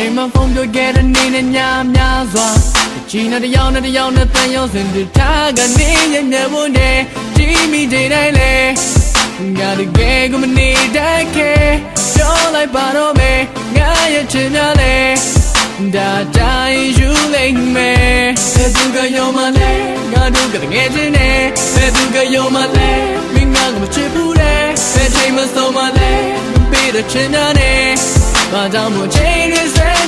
ချိန်မှဖုန်းပြောခဲ့တဲ့နေနဲ့ညများစွာချီနဲ့တယောက်နဲ့တယောက်နဲ့တန်ရုံစင်တူထားကနေရမြဲဖို့နဲ့ဒီမိတဲ့တိုင်းလေငါတကယ်ကိုမနေတတ်ခဲ့ပြောလိုက်ပါတော့မယ်ငါရဲ့ချင်များလေဒါတိုင်းယူလိုက်မယ်ဘယ်သူကရောမလဲငါတို့ကတကယ်ချင်းနဲ့ဘယ်သူကရောမလဲမင်းငါကမချစ်ဘူးလေဘယ်ချိန်မှဆုံးမလဲပေးတဲ့ချင်များနဲ့ ဘာကြော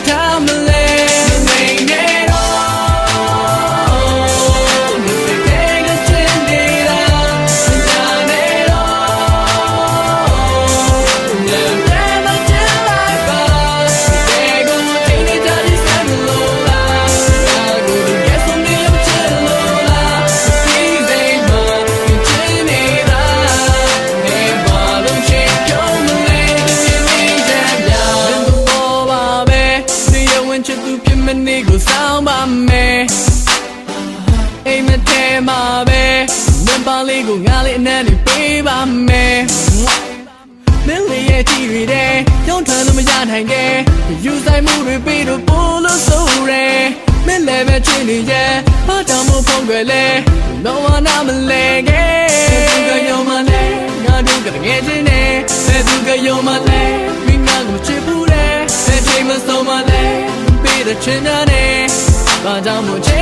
ကိုငါလေးအနံ့လေးပေးပါမယ်မင်းလေးရဲ့ကြည့်ရတဲ့ရောင်းထမ်းလို့မရနိုင်ခဲ့ယူဆိုင်မှုတွေပြီးတော့ပို့လို့ဆိုရဲမင်းလည်းပဲချင်နေရဲ့ဘာတောင်မဖုန်းွယ်လဲလောဝနာမလဲခဲ့သူကရောမလဲငါတို့ကတကယ်ချင်းနေဘယ်သူကရောမလဲမင်းငါကိုချစ်ဘူးလေဘယ်ချိန်မှဆုံးမလဲပေးတဲ့ချင်တဲ့ဘာကြောင့်မို့ချိန်တွေစဲထားမလဲ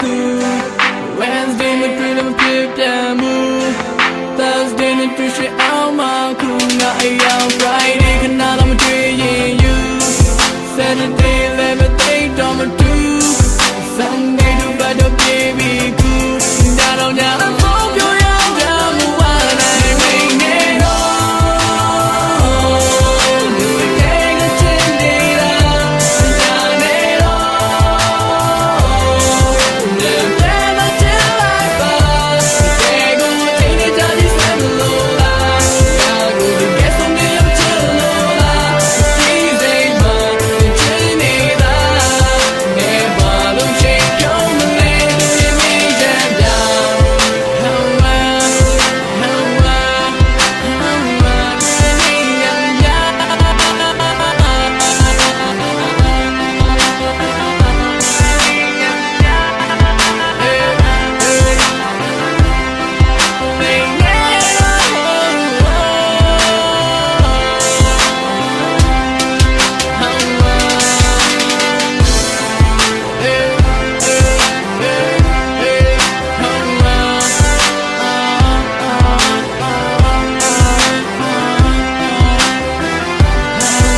tout Wednesday ni plus Thursday ni plus siya ang